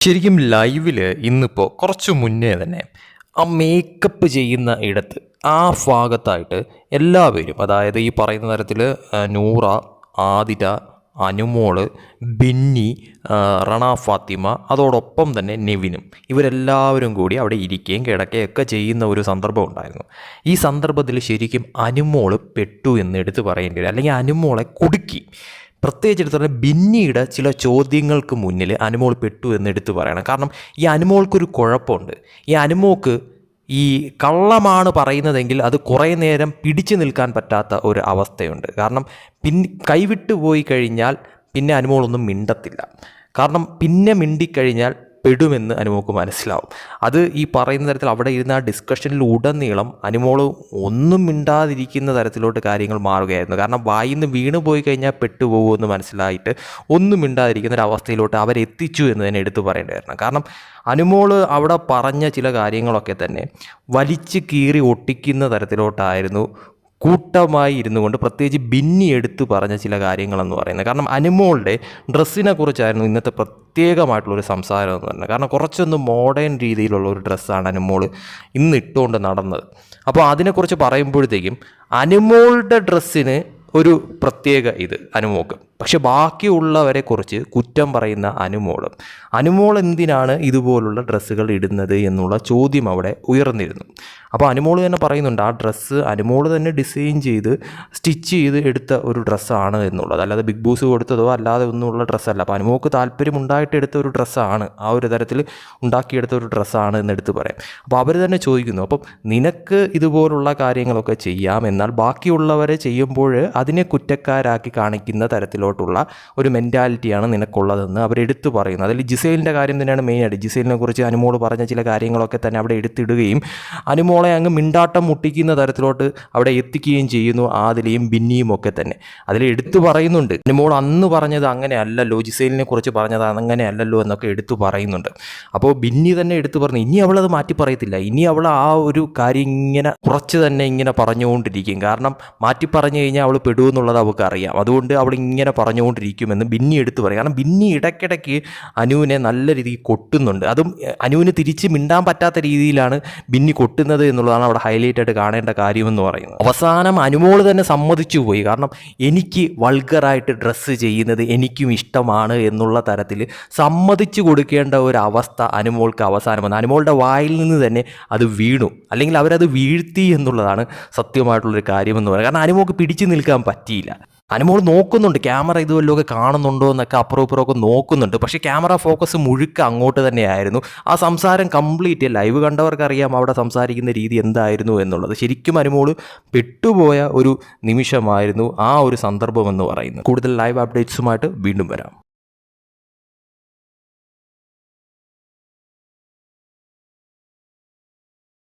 ശരിക്കും ലൈവിൽ ഇന്നിപ്പോൾ കുറച്ച് മുന്നേ തന്നെ ആ മേക്കപ്പ് ചെയ്യുന്ന ഇടത്ത് ആ ഭാഗത്തായിട്ട് എല്ലാവരും അതായത് ഈ പറയുന്ന തരത്തിൽ നൂറ ആതിര അനുമോൾ ബിന്നി റണ ഫാത്തിമ അതോടൊപ്പം തന്നെ നെവിനും ഇവരെല്ലാവരും കൂടി അവിടെ ഇരിക്കുകയും കിടക്കുകയൊക്കെ ചെയ്യുന്ന ഒരു സന്ദർഭം ഉണ്ടായിരുന്നു. ഈ സന്ദർഭത്തിൽ ശരിക്കും അനുമോൾ പെട്ടു എന്ന് എടുത്ത് പറയേണ്ടി വരും അല്ലെങ്കിൽ അനുമോളെ കുടുക്കി. പ്രത്യേകിച്ച് എടുത്തു പറഞ്ഞാൽ ബിന്നിയുടെ ചില ചോദ്യങ്ങൾക്ക് മുന്നിൽ അനുമോൾ പെട്ടു എന്ന് എടുത്തു പറയണം. കാരണം ഈ അനുമോൾക്കൊരു കുഴപ്പമുണ്ട്. ഈ അനുമോൾക്ക് ഈ കള്ളമാണ് പറയുന്നതെങ്കിൽ അത് കുറേ നേരം പിടിച്ചു നിൽക്കാൻ പറ്റാത്ത ഒരു അവസ്ഥയുണ്ട്. കാരണം പിൻ കൈവിട്ടു പോയി കഴിഞ്ഞാൽ പിന്നെ അനുമോളൊന്നും മിണ്ടത്തില്ല. കാരണം പിന്നെ മിണ്ടിക്കഴിഞ്ഞാൽ പെടുമെന്ന് അനുമോക്ക് മനസ്സിലാവും. അത് ഈ പറയുന്ന തരത്തിൽ അവിടെ ഇരുന്ന ആ ഡിസ്കഷനിൽ ഉടനീളം അനുമോൾ ഒന്നും മിണ്ടാതിരിക്കുന്ന തരത്തിലോട്ട് കാര്യങ്ങൾ മാറുകയായിരുന്നു. കാരണം വായിൽ നിന്ന് വീണ് പോയി കഴിഞ്ഞാൽ പെട്ടുപോകുമെന്ന് മനസ്സിലായിട്ട് ഒന്നും മിണ്ടാതിരിക്കുന്ന ഒരു അവസ്ഥയിലോട്ട് അവരെത്തിച്ചു എന്ന് തന്നെ എടുത്തു പറയേണ്ടതായിരുന്നു കാരണം അനുമോൾ അവിടെ പറഞ്ഞ ചില കാര്യങ്ങളൊക്കെ തന്നെ വലിച്ചു കീറി ഒട്ടിക്കുന്ന തരത്തിലോട്ടായിരുന്നു കൂട്ടമായി ഇരുന്നു കൊണ്ട് പ്രത്യേകിച്ച് ബിന്നി എടുത്തു പറഞ്ഞ ചില കാര്യങ്ങളെന്ന് പറയുന്നത്. കാരണം അനുമോളുടെ ഡ്രസ്സിനെ കുറിച്ചായിരുന്നു ഇന്നത്തെ പ്രത്യേകമായിട്ടുള്ളൊരു സംസാരം എന്ന് പറയുന്നത്. കാരണം കുറച്ചൊന്ന് മോഡേൺ രീതിയിലുള്ള ഒരു ഡ്രസ്സാണ് അനുമോൾ ഇന്ന് ഇട്ടുകൊണ്ട് നടന്നത്. അപ്പോൾ അതിനെക്കുറിച്ച് പറയുമ്പോഴത്തേക്കും അനുമോളുടെ ഡ്രസ്സിന് ഒരു പ്രത്യേക ഇത് അനുമോക്ക്. പക്ഷെ ബാക്കിയുള്ളവരെ കുറിച്ച് കുറ്റം പറയുന്ന അനുമോൾ അനുമോൾ എന്തിനാണ് ഇതുപോലുള്ള ഡ്രസ്സുകൾ ഇടുന്നത് എന്നുള്ള ചോദ്യം അവിടെ ഉയർന്നിരുന്നു. അപ്പോൾ അനുമോൾ തന്നെ പറയുന്നുണ്ട് ആ ഡ്രസ്സ് അനുമോൾ തന്നെ ഡിസൈൻ ചെയ്ത് സ്റ്റിച്ച് ചെയ്ത് എടുത്ത ഒരു ഡ്രസ്സാണ് എന്നുള്ളത്. അല്ലാതെ ബിഗ് ബോസ് കൊടുത്തതോ അല്ലാതെ ഒന്നുമുള്ള ഡ്രസ്സല്ല. അപ്പോൾ അനുമോക്ക് താല്പര്യം ഉണ്ടായിട്ട് എടുത്ത ഒരു ഡ്രസ്സാണ്. ആ ഒരു തരത്തിൽ ഉണ്ടാക്കിയെടുത്ത ഒരു ഡ്രസ്സാണ് എന്ന് എടുത്ത് പറയാം. അപ്പോൾ അവർ തന്നെ ചോദിക്കുന്നു അപ്പം നിനക്ക് ഇതുപോലുള്ള കാര്യങ്ങളൊക്കെ ചെയ്യാം. എന്നാൽ ബാക്കിയുള്ളവരെ ചെയ്യുമ്പോൾ അതിനെ കുറ്റക്കാരാക്കി കാണിക്കുന്ന തരത്തിലോട്ടുള്ള ഒരു മെന്റാലിറ്റിയാണ് നിനക്കുള്ളതെന്ന് അവരെടുത്ത് പറയുന്നു. അതിൽ ജിസൈലിന്റെ കാര്യം തന്നെയാണ് മെയിനായിട്ട്. ജിസൈലിനെ കുറിച്ച് അനുമോൾ പറഞ്ഞ ചില കാര്യങ്ങളൊക്കെ തന്നെ അവിടെ എടുത്തിടുകയും അനുമോളെ അങ്ങ് മിണ്ടാട്ടം മുട്ടിക്കുന്ന തരത്തിലോട്ട് അവിടെ എത്തിക്കുകയും ചെയ്യുന്നു ആദിലയും ബിന്നിയും ഒക്കെ തന്നെ. അതിൽ എടുത്തു പറയുന്നുണ്ട്. എന്റെ മോൾ അന്ന് പറഞ്ഞത് അങ്ങനെ അല്ലല്ലോ ജിസൈലിനെ കുറിച്ച് പറഞ്ഞത് അങ്ങനെ അല്ലല്ലോ എന്നൊക്കെ എടുത്തു പറയുന്നുണ്ട്. അപ്പോൾ ബിന്നി തന്നെ എടുത്തു പറഞ്ഞു ഇനി അവളത് മാറ്റി പറയത്തില്ല. ഇനി അവൾ ആ ഒരു കാര്യം ഇങ്ങനെ കുറച്ച് തന്നെ ഇങ്ങനെ പറഞ്ഞുകൊണ്ടിരിക്കും. കാരണം മാറ്റി പറഞ്ഞു കഴിഞ്ഞാൽ അവൾ പെടുമെന്നുള്ളത് അവൾക്ക് അറിയാം അതുകൊണ്ട് അവൾ ഇങ്ങനെ പറഞ്ഞുകൊണ്ടിരിക്കുമെന്ന് ബിന്നി എടുത്തു പറയും. കാരണം ബിന്നി ഇടയ്ക്കിടയ്ക്ക് അനുവിനെ നല്ല രീതിയിൽ കൊട്ടുന്നുണ്ട്. അതും അനുവിന് തിരിച്ച് മിണ്ടാൻ പറ്റാത്ത രീതിയിലാണ് ബിന്നി കൊട്ടുന്നത് എന്നുള്ളതാണ് അവിടെ ഹൈലൈറ്റ് ആയിട്ട് കാണേണ്ട കാര്യമെന്ന് പറയുന്നത്. അവസാനം അനുമോൾ തന്നെ സമ്മതിച്ചു പോയി. കാരണം എനിക്ക് വൾഗറായിട്ട് ഡ്രസ്സ് ചെയ്യുന്നത് എനിക്കും ഇഷ്ടമാണ് എന്നുള്ള തരത്തിൽ സമ്മതിച്ചു കൊടുക്കേണ്ട ഒരു അവസ്ഥ അനുമോൾക്ക് അവസാനം വന്നു. അനുമോളുടെ വായിൽ നിന്ന് തന്നെ അത് വീണു. അല്ലെങ്കിൽ അവരത് വീഴ്ത്തി എന്നുള്ളതാണ് സത്യമായിട്ടുള്ളൊരു കാര്യമെന്ന് പറയുന്നത്. കാരണം അനുമോൾക്ക് പിടിച്ചു നിൽക്കാൻ പറ്റിയില്ല. അനുമോൾ നോക്കുന്നുണ്ട്. ക്യാമറ ഇത് വല്ലതൊക്കെ കാണുന്നുണ്ടോ എന്നൊക്കെ അപ്പുറം ഇപ്പുറമൊക്കെ നോക്കുന്നുണ്ട്. പക്ഷേ ക്യാമറ ഫോക്കസ് മുഴുക്ക അങ്ങോട്ട് തന്നെയായിരുന്നു. ആ സംസാരം കംപ്ലീറ്റ് ലൈവ് കണ്ടവർക്കറിയാം അവിടെ സംസാരിക്കുന്ന രീതി എന്തായിരുന്നു എന്നുള്ളത്. ശരിക്കും അനുമോൾ പെട്ടുപോയ ഒരു നിമിഷമായിരുന്നു ആ ഒരു സന്ദർഭം എന്ന് പറയുന്നത്. കൂടുതൽ ലൈവ് അപ്ഡേറ്റ്സുമായിട്ട് വീണ്ടും വരാം.